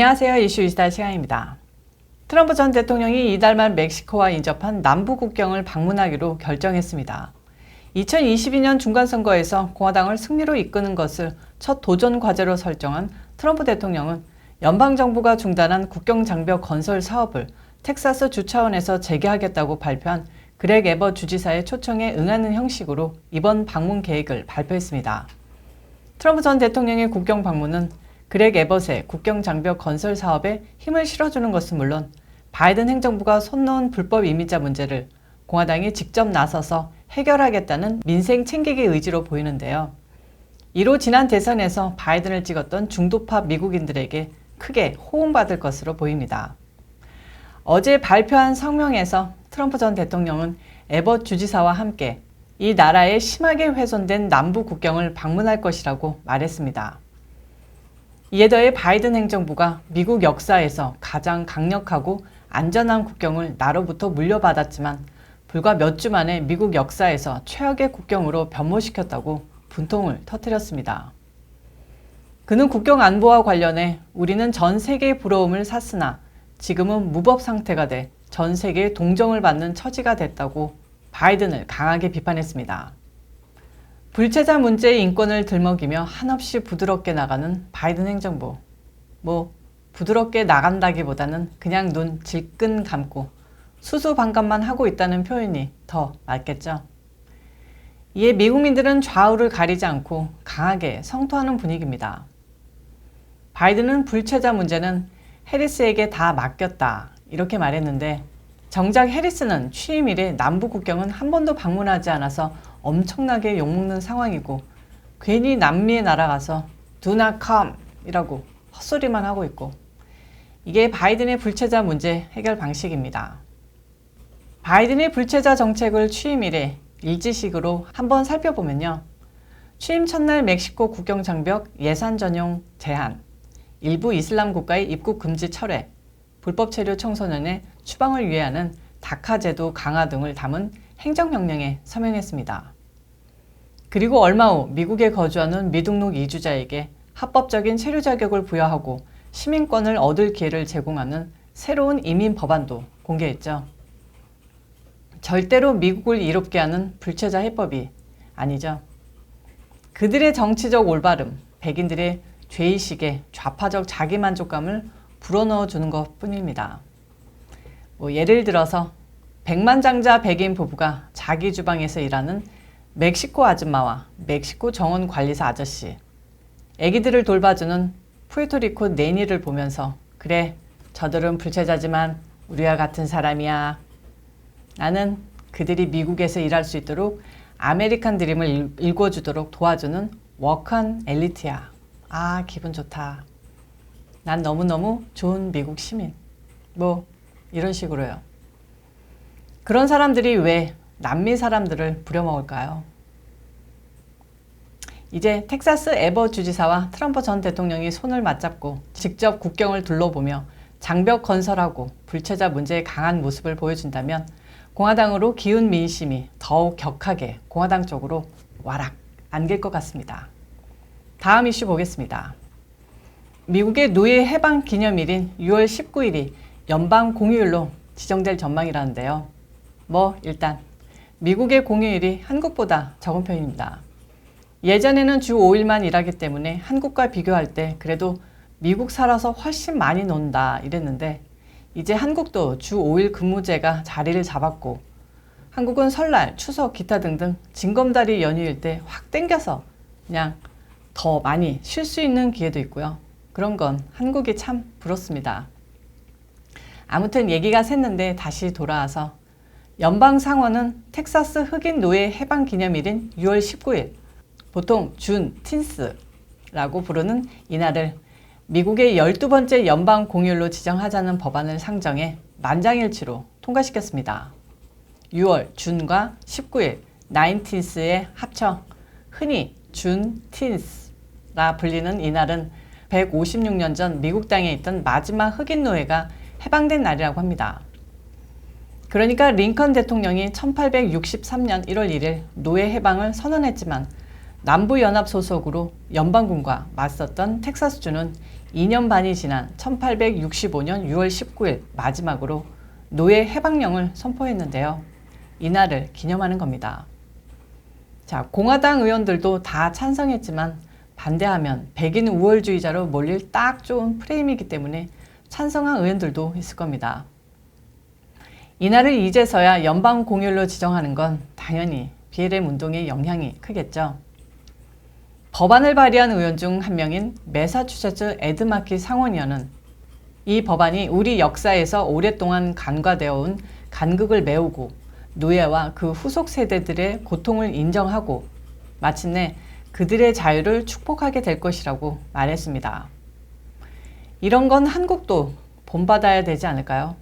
안녕하세요. 이슈 이스타 시간입니다. 트럼프 전 대통령이 이달 말 멕시코와 인접한 남부 국경을 방문하기로 결정했습니다. 2022년 중간선거에서 공화당을 승리로 이끄는 것을 첫 도전 과제로 설정한 트럼프 대통령은 연방정부가 중단한 국경 장벽 건설 사업을 텍사스 주 차원에서 재개하겠다고 발표한 그렉 에버 주지사의 초청에 응하는 형식으로 이번 방문 계획을 발표했습니다. 트럼프 전 대통령의 국경 방문은 그렉 에버의 국경 장벽 건설 사업에 힘을 실어주는 것은 물론 바이든 행정부가 손 놓은 불법 이민자 문제를 공화당이 직접 나서서 해결하겠다는 민생 챙기기 의지로 보이는데요. 이로 지난 대선에서 바이든을 찍었던 중도파 미국인들에게 크게 호응받을 것으로 보입니다. 어제 발표한 성명에서 트럼프 전 대통령은 에버 주지사와 함께 이 나라의 심하게 훼손된 남부 국경을 방문할 것이라고 말했습니다. 이에 더해 바이든 행정부가 미국 역사에서 가장 강력하고 안전한 국경을 나로부터 물려받았지만 불과 몇 주 만에 미국 역사에서 최악의 국경으로 변모시켰다고 분통을 터뜨렸습니다. 그는 국경 안보와 관련해 우리는 전 세계의 부러움을 샀으나 지금은 무법 상태가 돼 전 세계의 동정을 받는 처지가 됐다고 바이든을 강하게 비판했습니다. 불체자 문제의 인권을 들먹이며 한없이 부드럽게 나가는 바이든 행정부. 뭐 부드럽게 나간다기보다는 그냥 눈 질끈 감고 수수방관만 하고 있다는 표현이 더 맞겠죠. 이에 미국민들은 좌우를 가리지 않고 강하게 성토하는 분위기입니다. 바이든은 불체자 문제는 해리스에게 다 맡겼다 이렇게 말했는데 정작 해리스는 취임 이래 남부 국경은 한 번도 방문하지 않아서 엄청나게 욕먹는 상황이고 괜히 남미에 날아가서 do not come 이라고 헛소리만 하고 있고 이게 바이든의 불체자 문제 해결 방식입니다. 바이든의 불체자 정책을 취임 이래 일지식으로 한번 살펴보면요. 취임 첫날 멕시코 국경 장벽 예산 전용 제한, 일부 이슬람 국가의 입국 금지 철회, 불법 체류 청소년의 추방을 위해하는 다카 제도 강화 등을 담은 행정명령에 서명했습니다. 그리고 얼마 후 미국에 거주하는 미등록 이주자에게 합법적인 체류 자격을 부여하고 시민권을 얻을 기회를 제공하는 새로운 이민 법안도 공개했죠. 절대로 미국을 이롭게 하는 불체자 해법이 아니죠. 그들의 정치적 올바름, 백인들의 죄의식에 좌파적 자기만족감을 불어넣어 주는 것 뿐입니다. 뭐 예를 들어서 백만장자 백인 부부가 자기 주방에서 일하는 멕시코 아줌마와 멕시코 정원 관리사 아저씨, 아기들을 돌봐주는 푸에토리코 네니를 보면서 그래 저들은 불체자지만 우리와 같은 사람이야. 나는 그들이 미국에서 일할 수 있도록 아메리칸 드림을 읽어주도록 도와주는 워크한 엘리트야. 아 기분 좋다. 난 너무너무 좋은 미국 시민. 뭐 이런 식으로요. 그런 사람들이 왜 남미 사람들을 부려먹을까요? 이제 텍사스 에버 주지사와 트럼프 전 대통령이 손을 맞잡고 직접 국경을 둘러보며 장벽 건설하고 불체자 문제에 강한 모습을 보여준다면 공화당으로 기운 민심이 더욱 격하게 공화당 쪽으로 와락 안길 것 같습니다. 다음 이슈 보겠습니다. 미국의 노예 해방 기념일인 6월 19일이 연방 공휴일로 지정될 전망이라는데요. 뭐 일단 미국의 공휴일이 한국보다 적은 편입니다. 예전에는 주 5일만 일하기 때문에 한국과 비교할 때 그래도 미국 살아서 훨씬 많이 논다 이랬는데 이제 한국도 주 5일 근무제가 자리를 잡았고 한국은 설날, 추석, 기타 등등 징검다리 연휴일 때 확 땡겨서 그냥 더 많이 쉴 수 있는 기회도 있고요. 그런 건 한국이 참 부럽습니다. 아무튼 얘기가 샜는데 다시 돌아와서 연방 상원은 텍사스 흑인 노예 해방 기념일인 6월 19일 보통 준 틴스라고 부르는 이날을 미국의 12번째 연방 공휴일로 지정하자는 법안을 상정해 만장일치로 통과시켰습니다. 6월 준과 19일 나인틴스에 합쳐 흔히 준 틴스라 불리는 이날은 156년 전 미국 땅에 있던 마지막 흑인 노예가 해방된 날이라고 합니다. 그러니까 링컨 대통령이 1863년 1월 1일 노예 해방을 선언했지만 남부연합 소속으로 연방군과 맞섰던 텍사스주는 2년 반이 지난 1865년 6월 19일 마지막으로 노예 해방령을 선포했는데요. 이날을 기념하는 겁니다. 자, 공화당 의원들도 다 찬성했지만 반대하면 백인 우월주의자로 몰릴 딱 좋은 프레임이기 때문에 찬성한 의원들도 있을 겁니다. 이날을 이제서야 연방 공휴일로 지정하는 건 당연히 BLM 운동의 영향이 크겠죠. 법안을 발의한 의원 중 한 명인 매사추세츠 에드마키 상원의원은 이 법안이 우리 역사에서 오랫동안 간과되어 온 간극을 메우고 노예와 그 후속 세대들의 고통을 인정하고 마침내 그들의 자유를 축복하게 될 것이라고 말했습니다. 이런 건 한국도 본받아야 되지 않을까요?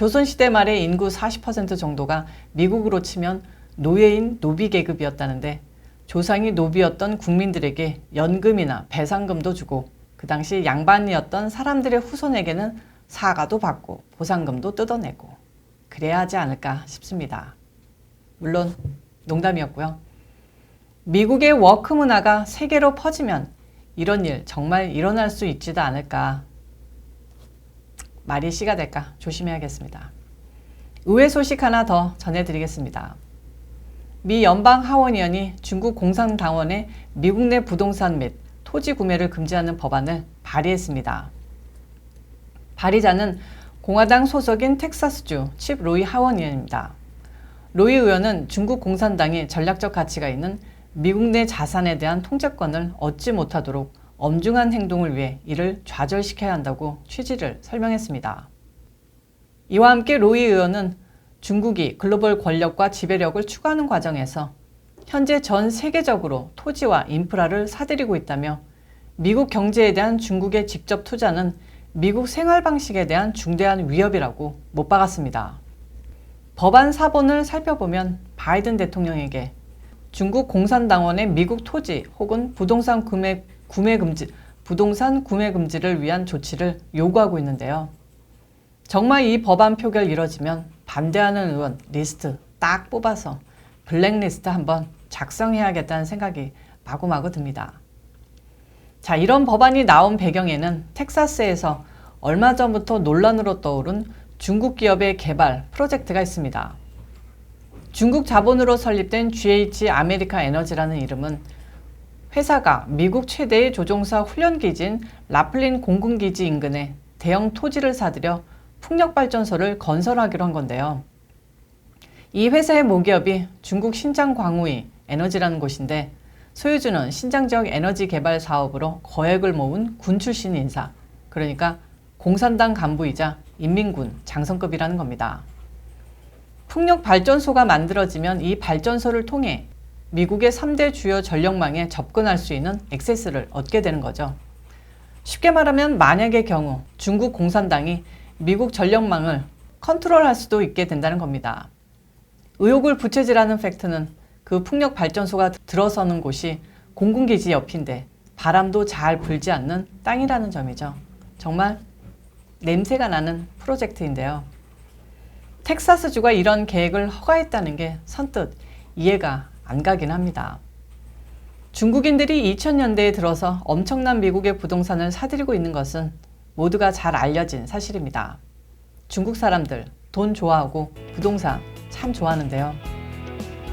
조선시대 말에 인구 40% 정도가 미국으로 치면 노예인 노비 계급이었다는데 조상이 노비였던 국민들에게 연금이나 배상금도 주고 그 당시 양반이었던 사람들의 후손에게는 사과도 받고 보상금도 뜯어내고 그래야 하지 않을까 싶습니다. 물론 농담이었고요. 미국의 워크 문화가 세계로 퍼지면 이런 일 정말 일어날 수 있지도 않을까. 말이 씨가 될까 조심해야겠습니다. 의외 소식 하나 더 전해드리겠습니다. 미 연방 하원의원이 중국 공산당원의 미국 내 부동산 및 토지 구매를 금지하는 법안을 발의했습니다. 발의자는 공화당 소속인 텍사스주 칩 로이 하원의원입니다. 로이 의원은 중국 공산당의 전략적 가치가 있는 미국 내 자산에 대한 통제권을 얻지 못하도록 엄중한 행동을 위해 이를 좌절시켜야 한다고 취지를 설명했습니다. 이와 함께 로이 의원은 중국이 글로벌 권력과 지배력을 추구하는 과정에서 현재 전 세계적으로 토지와 인프라를 사들이고 있다며 미국 경제에 대한 중국의 직접 투자는 미국 생활 방식에 대한 중대한 위협이라고 못 박았습니다. 법안 사본을 살펴보면 바이든 대통령에게 중국 공산당원의 미국 토지 혹은 부동산 구매, 구매 금지, 부동산 구매 금지를 위한 조치를 요구하고 있는데요. 정말 이 법안 표결 이뤄지면 반대하는 의원 리스트 딱 뽑아서 블랙리스트 한번 작성해야겠다는 생각이 마구마구 듭니다. 자, 이런 법안이 나온 배경에는 텍사스에서 얼마 전부터 논란으로 떠오른 중국 기업의 개발 프로젝트가 있습니다. 중국 자본으로 설립된 GH 아메리카 에너지라는 이름은 회사가 미국 최대의 조종사 훈련기지인 라플린 공군기지 인근에 대형 토지를 사들여 풍력발전소를 건설하기로 한 건데요. 이 회사의 모기업이 중국 신장 광우이 에너지라는 곳인데 소유주는 신장 지역 에너지 개발 사업으로 거액을 모은 군 출신 인사, 그러니까 공산당 간부이자 인민군 장성급이라는 겁니다. 풍력 발전소가 만들어지면 이 발전소를 통해 미국의 3대 주요 전력망에 접근할 수 있는 액세스를 얻게 되는 거죠. 쉽게 말하면 만약의 경우 중국 공산당이 미국 전력망을 컨트롤할 수도 있게 된다는 겁니다. 의혹을 부채질하는 팩트는 그 풍력 발전소가 들어서는 곳이 공군기지 옆인데 바람도 잘 불지 않는 땅이라는 점이죠. 정말 냄새가 나는 프로젝트인데요. 텍사스주가 이런 계획을 허가했다는 게 선뜻 이해가 안 가긴 합니다. 중국인들이 2000년대에 들어서 엄청난 미국의 부동산을 사들이고 있는 것은 모두가 잘 알려진 사실입니다. 중국 사람들 돈 좋아하고 부동산 참 좋아하는데요.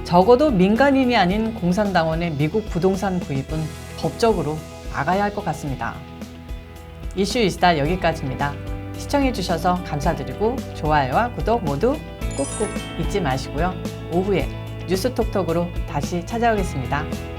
적어도 민간인이 아닌 공산당원의 미국 부동산 구입은 법적으로 막아야 할 것 같습니다. 이슈 이스타 여기까지입니다. 시청해주셔서 감사드리고 좋아요와 구독 모두 꾹꾹 잊지 마시고요. 오후에 뉴스톡톡으로 다시 찾아오겠습니다.